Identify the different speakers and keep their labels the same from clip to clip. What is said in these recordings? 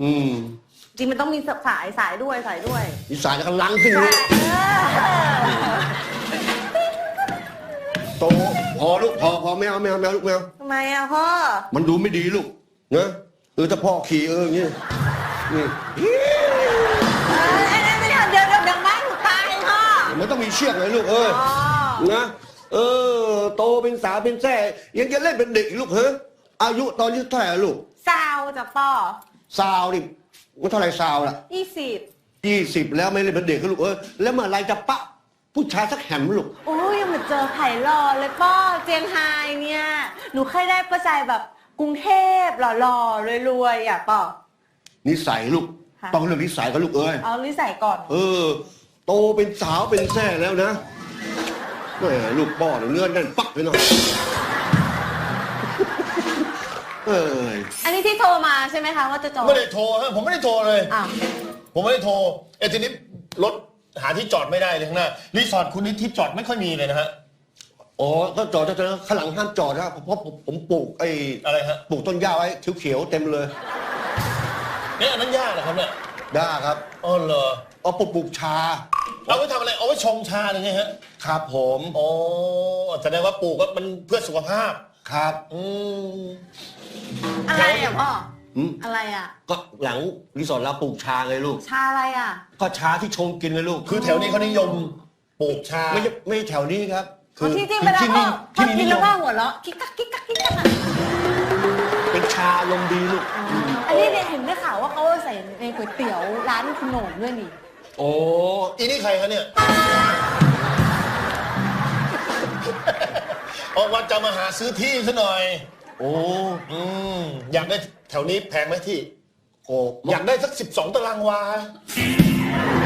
Speaker 1: อืม
Speaker 2: จริงมันต้องมีสายสายด้วยสายด้วย
Speaker 1: นิสัยกำลังขึ้นลูกโตพอลูกพอพอไม่เอาไม่เอาไม่เอาลูกไม่เอา
Speaker 2: ทำไมอะพ่อ
Speaker 1: มันดูไม่ดีลูกนะเออถ้าพ่อขี่เอออย่างนี้นี่
Speaker 2: เอ้ยเอ้ยเดี๋ยวเดี๋ยวเดี๋ยวเดี๋ยวแม่หนูตายพ่อ
Speaker 1: มันต้องมีเชือกเลยลูกเออ
Speaker 2: อ๋อ
Speaker 1: นะเออ โตเป็นสาวเป็นแท่ยังจะเล่นเป็นเด็กอีกลูกเหรออายุตอนนี้เท่าไหร่อะลูก
Speaker 2: ซาวจากพ่อ
Speaker 1: สาวนี่ว่าเท่าไหร่สาวล่ะ
Speaker 2: ยี่สิบ
Speaker 1: ยี่สิบแล้วไม่เล่นเป็นเด็กก็ลูกเออแล้วเมื่อไหรจะปะผู้ชายสักแหมลูก
Speaker 2: โอ้ยยังเหมือนเจอไผ่หล่อเลยพ่อเจียงไฮ้เนี่ยหนูเคยได้ประจายแบบกรุงเทพหล่อๆรวยๆอะพ่อ
Speaker 1: นิสัยลูก
Speaker 2: ค่ะ
Speaker 1: ต้องเรื่องนิสัยกับลูกเอ้ย
Speaker 2: เอานิสัยก่อน
Speaker 1: เออ โตเป็นสาวเป็นแท่แล้วนะแหมลูกป้อเนี่ยเนื้อแน่นปักเลยเนาะ เอ้ย
Speaker 2: อันนี้ที่โทรมาใช่ไหมคะว่าจะจอง
Speaker 3: ไม่ได้โทรฮะผมไม่ได้โทรเลย
Speaker 2: อ้าว
Speaker 3: ผมไม่ได้โทรเอยทีนี้รถหาที่จอดไม่ได้เลยข้างหน้ารีสอร์ทคุณนี่ที่จอดไม่ค่อยมีเลยนะฮะ
Speaker 1: อ๋อก็จอดจะข้างหลังห้ามจอดนะครับเพราะผมผมปลูกไอ้
Speaker 3: อะไรฮะ
Speaker 1: ปลูกต้นหญ้าไว้เขียวๆเต็มเลย
Speaker 3: เนี่ยอันนั้นยากนะครับเนี่ย
Speaker 1: ได้ครับ
Speaker 3: อ๋อเหรอ
Speaker 1: เอาปลูกปลูกชา
Speaker 3: เอาไว้ทำอะไรเอาไว้ชงชาหรือไงฮะ
Speaker 1: ครับผม
Speaker 3: อ๋อแสดงว่าปลูกก็มันเพื่อสุขภาพ
Speaker 1: ครับ
Speaker 3: อืม
Speaker 2: อะไรอะพ่อ
Speaker 1: อืม
Speaker 2: อะไรอะ
Speaker 1: ก็หลังรีสอร์ทเราปลูกชาไงลูก
Speaker 2: ชาอะไรอะ
Speaker 1: ก็ชาที่ชงกินไงลูก
Speaker 3: คือแถวนี้เขานิยมปลูกชา
Speaker 1: ไม่ใช่ไม่ใช่แถวนี้ครับ
Speaker 2: อ๋อที่ที่เวลา
Speaker 1: ที่
Speaker 2: พ่อ
Speaker 1: นี่
Speaker 2: พ่อ
Speaker 1: ที่
Speaker 2: กิ
Speaker 1: นี่
Speaker 2: น
Speaker 1: นิย
Speaker 2: แล้ว
Speaker 1: ม
Speaker 2: ว่าหัวเราะกิ๊กกักกิ๊กกักกิ๊กกักอะ
Speaker 1: เป็นชาลมณ์ดีลูก
Speaker 2: อันนี้เนี่ยเห็นได้ข่าวว่าเขาใส่ในก๋วยเตี๋ยวร้านคุณโหน่งด้วยนี่
Speaker 1: โอ้
Speaker 3: อีนี่ใครคะเนี่ย ออกวันจะมาหาซื้อที่ซะหน่อย
Speaker 1: โอ้
Speaker 3: อืมอยากได้แถวนี้แพงไหมที่
Speaker 1: โอ้
Speaker 3: อยากได้สักสิบสองตารางวา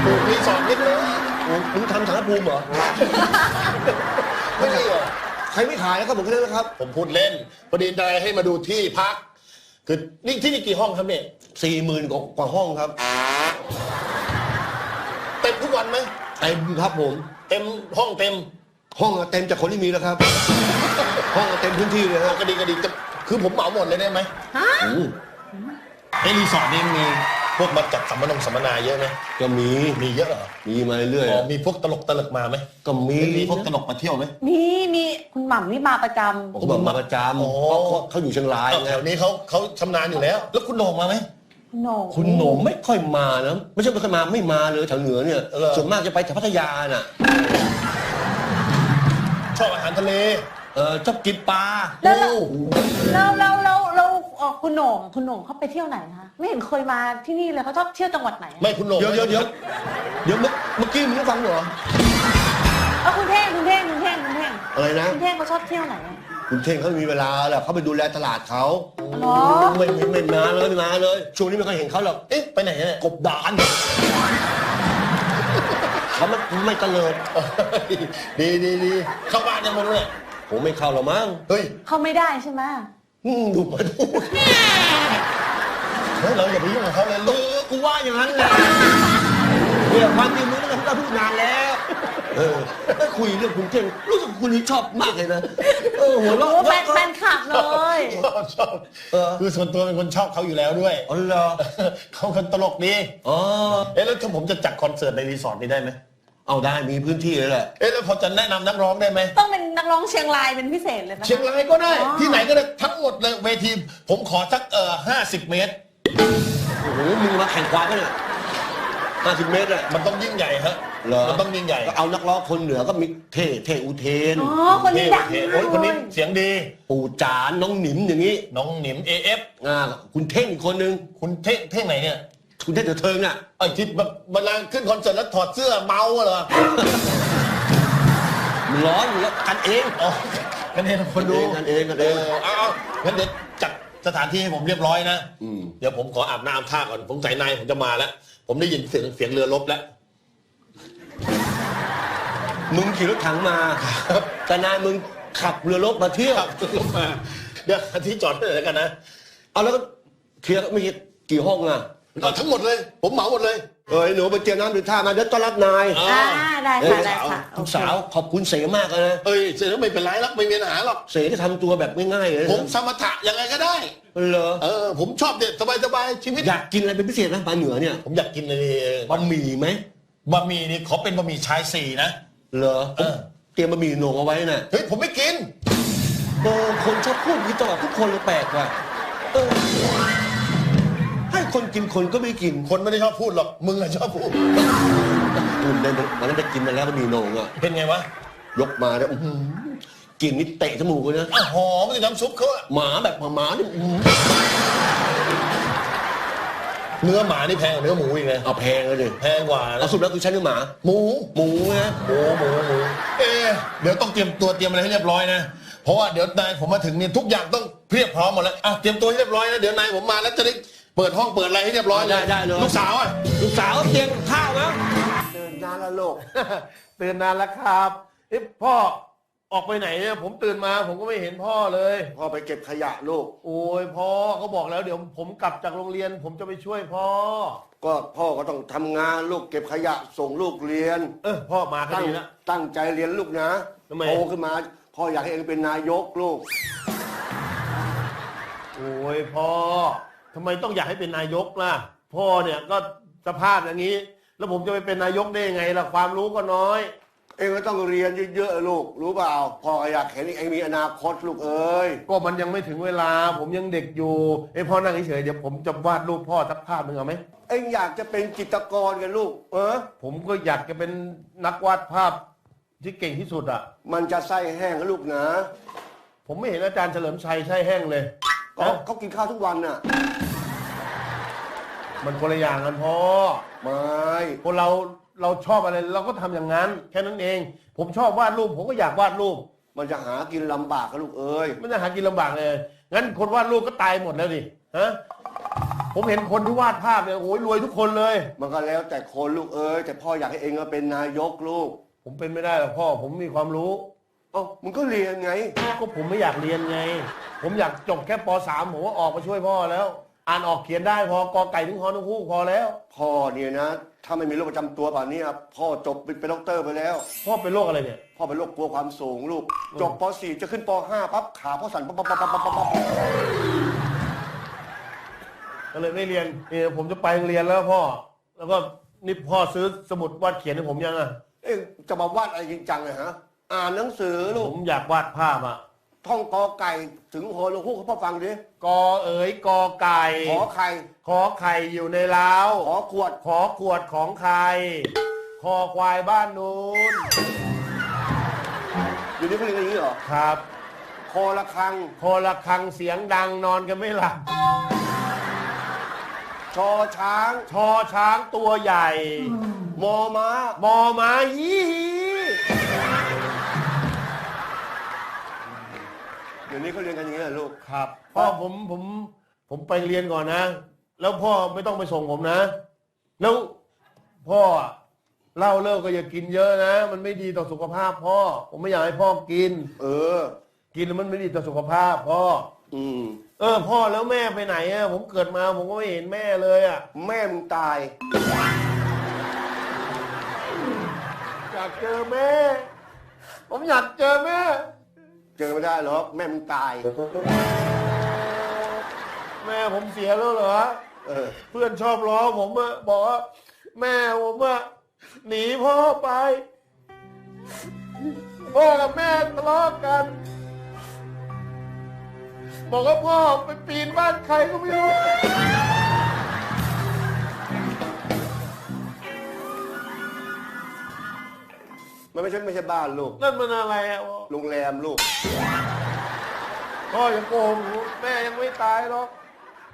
Speaker 3: ปลูกรีสอร์ทนิดนึง
Speaker 1: โอ้มึงทำสารภูมิเหรอ
Speaker 3: ไม่ใช่เหรอ
Speaker 1: ใครไม่ขายแล้วครับผมแค่นั้นนะครับ
Speaker 3: ผมพูดเล่นพอดีได้ให้มาดูที่พัก คือนี่ที่นี่กี่ห้องครับเนี่ย
Speaker 1: สี่หมื่นกว่าห้องครับ
Speaker 3: เต็มทุกวันไหม
Speaker 1: เต็มครับผม
Speaker 3: เต็มห้องเต็ม
Speaker 1: ห้องเต็มจากคนที่มีแล้วครับ ห้องเต็มพื้นที่เลยฮะ
Speaker 3: ก็ดีก็ดีจะคือผมเหมาหมดเลยได้ไหม
Speaker 2: ฮะ
Speaker 1: โอ้
Speaker 3: ไอ้รีสอร์ทนี่มีพวกมาจัดสัมมนงสัมมนาเยอะไหม
Speaker 1: ก็มี
Speaker 3: มีเยอะเหรอ
Speaker 1: มีมาเรื่อย
Speaker 3: อ๋อ
Speaker 1: ๆ
Speaker 3: มีพวกตลกตลกมาไหม
Speaker 1: ก็มี
Speaker 3: มีพวกตลกมาเที่ยวไหม
Speaker 2: มีมีคุณหม่ำนี่มาประจำ
Speaker 1: ผมบอกมาประจำ
Speaker 3: อ๋อ
Speaker 1: เพราะเขาเขาอยู่เชียงราย
Speaker 3: อ้าว
Speaker 1: ไง
Speaker 3: แถวนี้เขาเขาชำนาญอยู่แล้ว แล้วคุณโหน่งมาไหม
Speaker 2: คุณโหน่ง
Speaker 1: คุณโหน่งไม่ค่อยมานะไม่ใช่ไม่ค่อยมาไม่มาเลยแถวเหนือเนี่ย
Speaker 3: เหรอ
Speaker 1: ส่วนมากจะไปแถวพัทยาน่ะ
Speaker 3: ชอบอาหารทะเล
Speaker 1: เออชอบกินปลา
Speaker 2: แล้วเรา
Speaker 3: โอ้
Speaker 2: แล้วแล้วแล้วแล้วเอ่อคุณโหน่งคุณโหน่งเขาไปเที่ยวไหนคะไม่เห็นเคยมาที่นี่เลยเขาชอบเที่ยวจังหวัดไหน
Speaker 3: ไม่คุณโหน่ง
Speaker 1: เดี๋ยวเดี๋ยวเดี๋ยวเดี๋ยวเมื่อเมื่อกี้มึงฟังเหรอ
Speaker 2: เออคุณเท่งคุณเท่งคุณเท่งคุณเท่ง
Speaker 1: อะไรนะ
Speaker 2: คุณเท่งเขาชอบเที่ยวไหนอะ
Speaker 1: คุณเท่งเขามีเวลาแหละเขาไปดูแลตลาดเขา
Speaker 2: เหรอ
Speaker 1: ไม่ไม่ไม่มาเลยไม่มาเลย ช่วงนี้ไม่ค่อยเห็นเขาหรอก
Speaker 3: เอ๊ะไปไหนเนี่ย
Speaker 1: กบดานเขาไม่ไม่ตะเลิด
Speaker 3: ดีดีดีเข้าบ้านยังไมาด้วย
Speaker 1: ผมไม่เข้าหรอกมั้ง
Speaker 3: เฮ้ย
Speaker 2: เขาไม่ได้ใช่ไหม
Speaker 1: อืมดูมาดู
Speaker 3: เฮ้ยเราอย่าไปยุ่งกับเขาเลย
Speaker 1: เอ
Speaker 3: ลูก
Speaker 1: อกูว่าอย่างนั้นแหละเนี่ยความจริงมึงเราพูดนานแล้วเออได้คุยเรื่องคุณเท่งรู้สึกคุณนี่ชอบมากเลยนะเออหัวเราะ
Speaker 2: โอ้แฟนแฟนคลับเลย
Speaker 3: ชอบชอบ
Speaker 1: เออ
Speaker 3: คือส่วนตัวเป็นคนชอบเขาอยู่แล้วด้วย
Speaker 1: อ๋อเหรอ
Speaker 3: เขาคนตลกดี
Speaker 1: อ๋อ
Speaker 3: เอ๊ะแล้วถ้าผมจะจัดคอนเสิร์ตในรีสอร์ทนี้ได้ไหม
Speaker 1: เอาได้มีพื้นที่เลยแหละ
Speaker 3: เอ๊ะแล้วพอจะแนะนำนักร้องได้ไหม
Speaker 2: ต้องเป็นนักร้องเชียงรายเป็นพิเศษเลยนะ
Speaker 3: เชียงรายก็ได้
Speaker 2: อ๋อ
Speaker 3: ที่ไหนก็ได้ทั้งหมดเลยเวทีผมขอสักเอ่อห้าสิบเมตร
Speaker 1: โอ้โหมึงมาแข่งควายกันเนี่ยห้าสิบเมตรอะ
Speaker 3: มันต้องยิ่งใหญ่ฮะ
Speaker 1: เหรอ
Speaker 3: มันต้องยิ่งใหญ่
Speaker 1: ก็เอานักร้องคนเหนือก็มีเท่เท่อุเทน
Speaker 2: อ๋อ คนนี้ดัง
Speaker 3: เท่
Speaker 2: มา
Speaker 3: โอ้
Speaker 2: ก
Speaker 3: ยคน
Speaker 2: เล
Speaker 3: นี้
Speaker 2: ย
Speaker 3: เสียงดี
Speaker 1: ปู่จานน้องหนิมอย่างนี้
Speaker 3: น้องหนิม AF
Speaker 1: อ่าคุณเท่งอีกคนนึง
Speaker 3: คุณเท่งเท่งไหนเนี่ย
Speaker 1: คุณเท่งเดือดเทิงอะ
Speaker 3: ไอ้ที่แบบเวลาขึ้นคอนเสิร์ตแล้วถอดเสื้อเมาเหรอ
Speaker 1: มันร้อนอยู่แล้วกันเอง
Speaker 3: อ๋อกันเองคนดู
Speaker 1: กันเองกันเอง
Speaker 3: เออเอาเอางั้นเดี๋ยวจัดสถานที่ให้ผมเรียบร้อยนะ
Speaker 1: อืม
Speaker 3: เดี๋ยวผมขออาบน้ำอาบท่าก่อนผมใส่ในผมจะมาแล้ว ผมได้ยินเสียงเสียงเรือรบแล้ว
Speaker 1: มึงขี่รถถังมาแต่นายมึงขับเรือรบมาเที่ยว
Speaker 3: ครับลงมาเดี๋ยวที่จอดที่ไหนแล้วกันนะ
Speaker 1: เอาแล้วก็เคลียร์ไม่กี่กี่ห้องอะ
Speaker 3: เอาทั้งหมดเลย ผมเหมาหมดเลย
Speaker 1: เอ้ยหนูไปเตรียมน้ำดื่มท่ามาเดี๋ยวต้อนรับนาย
Speaker 2: อ่าได้
Speaker 1: เอ้
Speaker 2: ค่ะ
Speaker 1: ย
Speaker 2: ได้
Speaker 1: สาว
Speaker 2: ค่ะ
Speaker 1: ทุกสาวขอบคุณเสมากเลยนะ
Speaker 3: เอ้ยเสร็จแล้วไม่เป็นไรหรอกไม่มีปัญหาหรอก
Speaker 1: เสที่ทำตัวแบบง่ายๆเลยนะ
Speaker 3: ผมสมถะยังไงก็ได้
Speaker 1: เหรอ
Speaker 3: เออ ผมชอบเด็ดสบายๆชีวิต
Speaker 1: อยากกินอะไรเป็นพิเศษนะมาเหนือเนี่ย
Speaker 3: ผมอยากกินเลย
Speaker 1: บะหมี่ไหม
Speaker 3: บะหมี่นี่ขอเป็นบะหมี่ชายสี่นะ
Speaker 1: เหรอ
Speaker 3: เออ
Speaker 1: เตรียมบะหมี่โหนงเอาไว้น่ะ
Speaker 3: เฮ้ยผมไม่กิน
Speaker 1: เออคนชอบพูดอย่างนี้ตลอดทุกคนเลยแปลกว่ะเออให้ คนกินคนก็ไม่กิน
Speaker 3: คนไม่ได้ชอบพูดหรอก มึงอะชอบพูด
Speaker 1: คุณได้วันนั้นได้กินมาแล้วบะหมี่โหนงอะ
Speaker 3: เป็นไงวะ
Speaker 1: ยกมาเนี่ยอื้อหือกินนี่เตะจมูกเลยนะ
Speaker 3: อะหอมในน้ำซุปเขาอะ
Speaker 1: หมาแบบหมาเนี่ยอื้อหือ
Speaker 3: เนื้อหมานี่แพงกว่าเนื้อหมูอีกเลย
Speaker 1: เอาแพงเลยดิ
Speaker 3: แพงกว่า
Speaker 1: เอา
Speaker 3: นะ
Speaker 1: สุดแล้วคือใช้เนื้อหมา
Speaker 3: หมู
Speaker 1: หมูนะ
Speaker 3: หมูหมูหมูเอะเดี๋ยวต้องเตรียมตัวเตรียมอะไรให้เรียบร้อยนะ เพราะว่าเดี๋ยวนายผมมาถึงเนี่ยทุกอย่างต้องเพียบพร้อมหมดแล้วอะเตรียมตัวให้เรียบร้อยนะ เดี๋ยวนายผมมาแล้วจะได้ เปิดห้องเปิดอะไรให้เรียบร้อย
Speaker 1: ได้ได้เลย
Speaker 3: ลูกสาวอะ
Speaker 1: ลูกสาวเตรียมข้าวแล้ว
Speaker 4: เดินนานแล้วลูก ตื่นนานแล้วครับเอ๊ะพ่อออกไปไหนเนี่ยผมตื่นมาผมก็ไม่เห็นพ่อเลย
Speaker 1: พ่อไปเก็บขยะลูก
Speaker 4: โอ้ยพ่อเขาบอกแล้วเดี๋ยวผมกลับจากโรงเรียน ผมจะไปช่วยพ่อ
Speaker 1: ก็พ่อก็ต้องทำงานลูกเก็บขยะส่งลูกเรียน
Speaker 4: เออพ่อมาก็
Speaker 1: ตั้ง
Speaker 4: ดีแล้ว
Speaker 1: ตั้งใจเรียนลูกนะ
Speaker 4: ทำไม
Speaker 1: โตขึ้นมา พ่ออยากให้เองเป็นนายกลูก
Speaker 4: โอ้ยพ่อ ทำไมต้องอยากให้เป็นนายกล่ะ พ่อเนี่ยก็สภาพอย่างนี้ แล้วผมจะไปเป็นนายกได้ยังไงล่ะความรู้ก็น้อย
Speaker 1: เองก็ต้องเรียนเยอะๆลูก รู้เปล่าพ่อก็อยากเห็นเองมีอนาคตลูกเอ้ย
Speaker 4: ก็มันยังไม่ถึงเวลา ผมยังเด็กอยู่เอ้ยพ่อนั่งเฉยๆเดี๋ยวผมจะวาดรูปพ่อสักภาพหนึ่งเอาไหม
Speaker 1: เองอยากจะเป็นจิตรกรกันลูก เออ
Speaker 4: ผมก็อยากจะเป็นนักวาดภาพที่เก่งที่สุดอะ
Speaker 1: มันจะไส้แห้งนะลูกนะ
Speaker 4: ผมไม่เห็นอาจารย์เฉลิมชัยใช่แห้งเลย
Speaker 1: เขา
Speaker 4: นะ
Speaker 1: เขากินข้าวทุกวันน่ะ
Speaker 4: มันคนละอย่างกันพ่อ
Speaker 1: ไม่
Speaker 4: คนเราเราชอบอะไรเราก็ทำอย่างนั้น แค่นั้นเอง ผมชอบวาดรูป ผมก็อยากวาดรูป
Speaker 1: มันจะหากินลำบากกันลูกเอ้ย
Speaker 4: ไม่ได้หากินลำบากเลย งั้นคนวาดรูปก็ตายหมดแล้วดิฮะผมเห็นคนที่วาดภาพเนี่ยโอ้ยรวยทุกคนเลย
Speaker 1: มันก็แล้วแต่คนลูกเอ้ยแต่พ่ออยากให้เองมาเป็นนายกลูก
Speaker 4: ผมเป็นไม่ได้หรอกพ่อ ผมมีความรู้
Speaker 1: เอ้ามึงก็เรียนไง
Speaker 4: ก็ผมไม่อยากเรียนไง ผมอยากจบแค่ป .3 ผมก็ออกมาช่วยพ่อแล้ว อ่านออกเขียนได้พอกอไก่ถึงฮอนุคู่พอแล้ว
Speaker 1: พ่อเนี่ยนะ ถ้าไม่มีโรคประจำตัวป่านนี้อะพ่อจบเป็นด็อกเตอร์ไปแล้ว
Speaker 4: พ่อเป็นโรคอะไรเนี่ย
Speaker 1: พ่อเป็นโรคกลัวความสูงลูก จบป .4 จะขึ้นป .5 ปั๊บขาพ่อสั่นปั๊บปั๊บปั๊บปั๊บปั๊บปั๊บ
Speaker 4: ก็เลยไม่เรียนนี่ผมจะไปโรงเรียนแล้วพ่อ แล้วก็นี่พ่อซื้อสมุดวาดเขียนให้ผมยังอะ
Speaker 1: เอ๊ะจะมาวาดอะไรจริงจังเลยฮะ อ่านหนังสือลู
Speaker 4: ผ
Speaker 1: ก
Speaker 4: มอยากวาดภาพอะ
Speaker 1: ท่องกอไก่ถึงโหนฮูกให้พ่อฟังดิ
Speaker 4: กอเอ๋ยกอไก่
Speaker 1: ขอไข่
Speaker 4: ขอไข่อยู่ในเล้า
Speaker 1: ขอขวด
Speaker 4: ขอขวดของใคร คอควายบ้านนู้น
Speaker 1: อยู่นี่เขาเรียนกันอย่างนี้เหรอ
Speaker 4: ครับ
Speaker 1: คอระฆัง
Speaker 4: คอระฆังเสียงดังนอนกันไม่หลับ
Speaker 1: ชอช้าง
Speaker 4: ชอช้างตัวใหญ่
Speaker 1: มอม้า
Speaker 4: มอมาฮีฮี
Speaker 1: เดี๋ยวนี้เขาเรียนกันอย่างนี้เหรอลูก
Speaker 4: ครับพ่อผมผมผมไปเรียนก่อนนะ แล้วพ่อไม่ต้องไปส่งผมนะ แล้วพ่ออะเหล้าเลิกก็อย่ากินเยอะนะ มันไม่ดีต่อสุขภาพพ่อ ผมไม่อยากให้พ่อกิน
Speaker 1: เออ
Speaker 4: กินแล้วมันไม่ดีต่อสุขภาพพ่อ
Speaker 1: อืม
Speaker 4: เออ พ่อแล้วแม่ไปไหนอะผมเกิดมาผมก็ไม่เห็นแม่เลยอะ
Speaker 1: แม่มึงตาย
Speaker 4: อยากเจอแม่ ผมอยากเจอแม่
Speaker 1: เจอไม่ได้หรอกแม่มึงตาย
Speaker 4: แม่ผมเสียแล้วเหรอ
Speaker 1: เออ
Speaker 4: เพื่อนชอบล้อผมอะบอกว่าแม่ผมอะหนีพ่อไปพ่อกับแม่ทะเลาะกัน บอกว่าพ่อไปปีนบ้านใครก็ไม่รู้
Speaker 1: มันไม่ใช่ไม่ใช่บ้านลูก
Speaker 4: นั่นมันอะไรอะพ่อ
Speaker 1: โรงแรมลูก
Speaker 4: พ่อยังโกหกหนูแม่ยังไม่ตายหรอก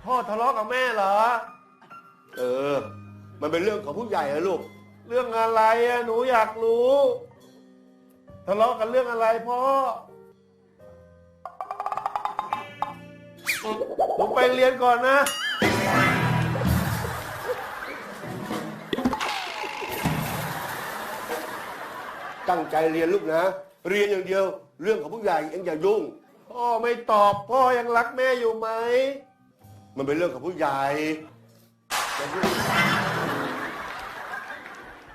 Speaker 4: พ่อทะเลาะกับแม่เหรอ
Speaker 1: เออ มันเป็นเรื่องของผู้ใหญ่นะลูก
Speaker 4: เรื่องอะไรอะหนูอยากรู้ ทะเลาะกันเรื่องอะไรพ่อผมไปเรียนก่อนนะ
Speaker 1: ตั้งใจเรียนลูกนะ เรียนอย่างเดียว เรื่องของผู้ใหญ่เองอย่ายุ่ง
Speaker 4: พ่อไม่ตอบ พ่อยังรักแม่อยู่ไหม
Speaker 1: มันเป็นเรื่องของผู้ใหญ่ใจ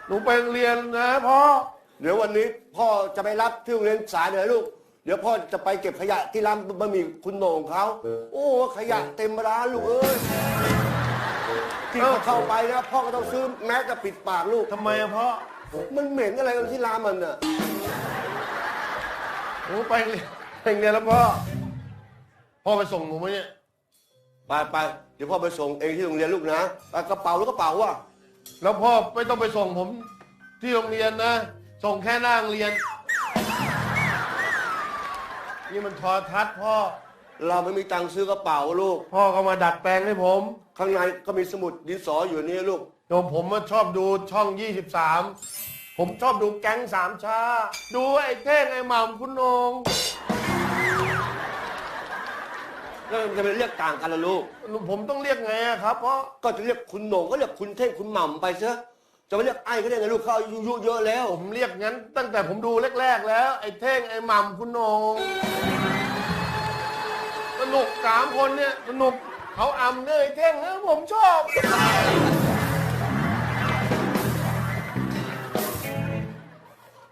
Speaker 4: หนูไปโรงเรียนนะพ่อ
Speaker 1: เดี๋ยววันนี้พ่อจะไปรับที่โรงเรียนสายเหนือลูก เดี๋ยวพ่อจะไปเก็บขยะที่ร้านบะหมี่คุณโหน่งเขา โอ้ ขยะเต็มร้านลูกเอ้ยที่เขาเข้าไปนะพ่อก็ต้องซื้อแมสกับปิดปากลูก
Speaker 4: ทำไมอะพ่อ
Speaker 1: มันเหม็นอะไรกันที่ร้านมันน่ะ
Speaker 4: หนูไปโรงเรียนไปโรงเรียนแล้วพ่อ พ่อไปส่งหนูไหมเนี่ย
Speaker 1: ไปไปเดี๋ยวพ่อไปส่งเองที่โรงเรียนลูกนะเอากระเป๋าแล้วกระเป๋าว่ะ
Speaker 4: แล้วพ่อไม่ต้องไปส่งผมที่โรงเรียนนะ ส่งแค่หน้าโรงเรียน นี่มันโทอทัศน์พ่อ
Speaker 1: เราไม่มีตังค์ซื้อกระเป๋าลูก
Speaker 4: พ่อก็มาดัดแปลงให้ผม
Speaker 1: ข้างในก็มีสมุดดินสออยู่นี่ลูก
Speaker 4: โยมผมมาชอบดูช่อง 23 ผมชอบดูแก๊งสามชา ดูไอ้เท่งไอ้หม่ำคุณโหนง
Speaker 1: แล้วจะไปเรียกต่างกันละลูก
Speaker 4: ผมต้องเรียกไงอะครับ เพราะ
Speaker 1: ก็จะเรียกคุณโหน่งก็เรียกคุณเท่งคุณหม่ำไปเถอะจะไปเรียกไอ้ก็ได้ไงลูกเขาอายุเยอะแล้ว
Speaker 4: ผมเรียกงั้น ตั้งแต่ผมดูแรกๆ แล้ว ไอ้เท่งไอ้หม่ำคุณโหนงสนุกสามคนเนี่ยสนุกเขาอำเนี่ยไอ้เท่งนะผมชอบ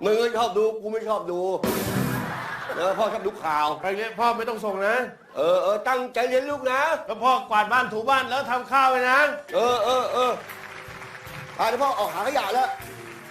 Speaker 1: มึงก็ชอบดูกูไม่ชอบดูแล้วพ่อชอบดูข่าว
Speaker 4: ไปเงี้ยพ่อไม่ต้องส่งนะ
Speaker 1: เออเออตั้งใจเรียนลูกนะ
Speaker 4: แล้วพ่อกวาดบ้านถูบ้านแล้วทำข้าวไปนะ
Speaker 1: เออเออเออพาเดี๋ยวพ่อออกหาขยะแล้ว
Speaker 4: ค